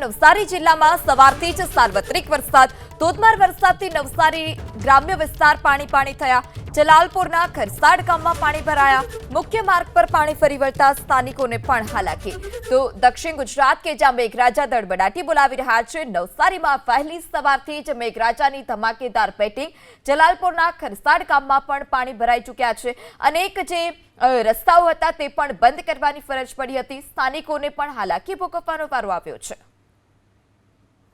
નવસારી જિલ્લામાં સવારથી જ સાર્વત્રિક વરસાદ, ધોધમાર વરસાદથી નવસારી ગ્રામ્ય વિસ્તાર પાણી પાણી થયા. જલાલપુરના ખરસાડ ગામમાં પાણી ભરાયા. મુખ્ય માર્ગ પર પાણી ફરી વળતા સ્થાનિકોને પણ હાલાકી. તો દક્ષિણ ગુજરાત કે જ્યાં મેઘરાજા દડબડાટી બોલાવી રહ્યા છે, નવસારીમાં વહેલી સવારથી જ મેઘરાજાની ધમાકેદાર બેટિંગ જલાલપુરના ખરસાડ ગામમાં પણ પાણી ભરાઈ ચૂક્યા છે. અનેક જે રસ્તાઓ હતા તે પણ બંધ કરવાની ફરજ પડી હતી. સ્થાનિકોને પણ હાલાકી ભોગવવાનો વારો આવ્યો છે.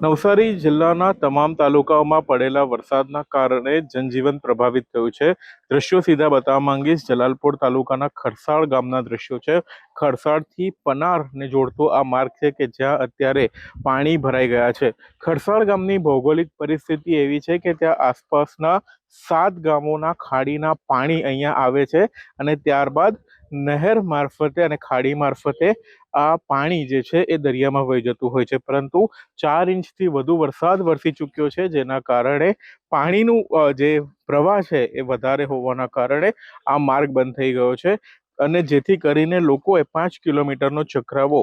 નવસારી જિલ્લાના તમામ તાલુકાઓમાં પડેલા વરસાદના કારણે જનજીવન પ્રભાવિત થયું છે. દ્રશ્યો સીધા બતાવવા માંગીશ. જલાલપોર તાલુકાના ખરસાળ ગામના દ્રશ્યો છે. ખરસાળથી પનારને જોડતો આ માર્ગ છે કે જ્યાં અત્યારે પાણી ભરાઈ ગયા છે. ખરસાળ ગામની ભૌગોલિક પરિસ્થિતિ એવી છે કે ત્યાં આસપાસના સાત ગામોના ખાડીના પાણી અહીંયા આવે છે અને ત્યારબાદ નહેર મારફતે અને ખાડી મારફતે આ પાણી જે છે એ દરિયામાં વહી જતું હોય છે. પરંતુ ચાર ઇંચથી વધુ વરસાદ વરસી ચૂક્યો છે, જેના કારણે પાણીનું જે પ્રવાહ છે એ વધારે હોવાના કારણે આ માર્ગ બંધ થઈ ગયો છે. અને જેથી કરીને લોકોએ પાંચ કિલોમીટરનો ચક્રાવો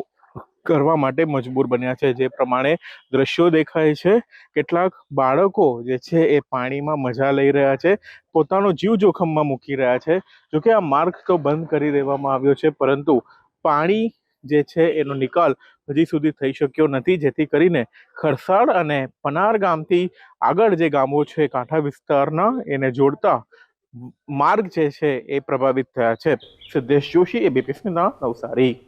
કરવા માટે મજબૂર બન્યા છે. જે પ્રમાણે દ્રશ્યો દેખાય છે, કેટલાક બાળકો જે છે એ પાણીમાં મજા લઈ રહ્યા છે, પોતાનો જીવ જોખમમાં મૂકી રહ્યા છે. જોકે આ માર્ગ તો બંધ કરી દેવામાં આવ્યો છે, પરંતુ પાણી જે છે એનો નિકાલ હજી સુધી થઈ શક્યો નથી. જેથી કરીને ખરસાડ અને પનાર ગામથી આગળ જે ગામો છે, કાંઠા વિસ્તારના, એને જોડતા માર્ગ જે છે એ પ્રભાવિત થયા છે. Siddhesh Joshi ABP news Navsari.